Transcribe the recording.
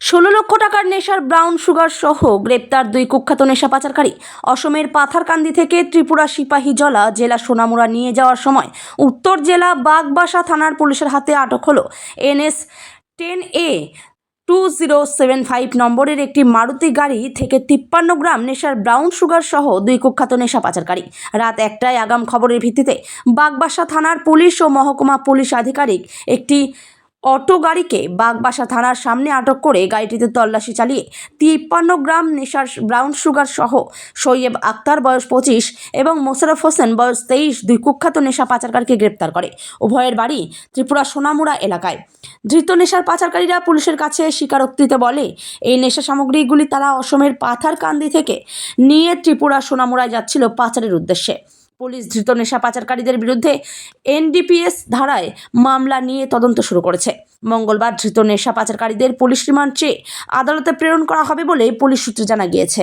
ষোলো লক্ষ টাকার নেশার ব্রাউন সুগার সহ গ্রেপ্তার দুই কুখ্যাত নেশা পাচারকারী। অসমের পাথারকান্দি থেকে ত্রিপুরা সিপাহী জলা জেলা সোনামুড়া নিয়ে যাওয়ার সময় উত্তর জেলা বাগবাসা থানার পুলিশের হাতে আটক হলো। NS ten A two zero seven five নম্বরের একটি মারুতি গাড়ি থেকে তিপ্পান্ন গ্রাম নেশার ব্রাউন সুগার সহ দুই কুখ্যাত নেশা পাচারকারী। রাত একটায় আগাম খবরের ভিত্তিতে বাগবাসা থানার পুলিশ ও মহকুমা পুলিশ আধিকারিক একটি অটো গাড়িকে বাগবাসা থানার সামনে আটক করে গাড়িটিতে তল্লাশি চালিয়ে তিপ্পান্ন গ্রাম নেশার ব্রাউন সুগার সহ সৈয়ব আক্তার, বয়স পঁচিশ, এবং মোশারফ হোসেন, বয়স তেইশ, দুই কুখ্যাত নেশা পাচারকারীকে গ্রেপ্তার করে। উভয়ের বাড়ি ত্রিপুরা সোনামুড়া এলাকায়। ধৃত নেশার পাচারকারীরা পুলিশের কাছে স্বীকারোক্তিতে বলে, এই নেশা সামগ্রীগুলি তারা অসমের পাথারকান্দি থেকে নিয়ে ত্রিপুরা সোনামুড়ায় যাচ্ছিল পাচারের উদ্দেশ্যে। পুলিশ ধৃত নেশা পাচারকারীদের বিরুদ্ধে এনডিপিএস ধারায় মামলা নিয়ে তদন্ত শুরু করেছে। মঙ্গলবার ধৃত নেশা পাচারকারীদের পুলিশ রিমান্ড চেয়ে আদালতে প্রেরণ করা হবে বলে পুলিশ সূত্রে জানা গিয়েছে।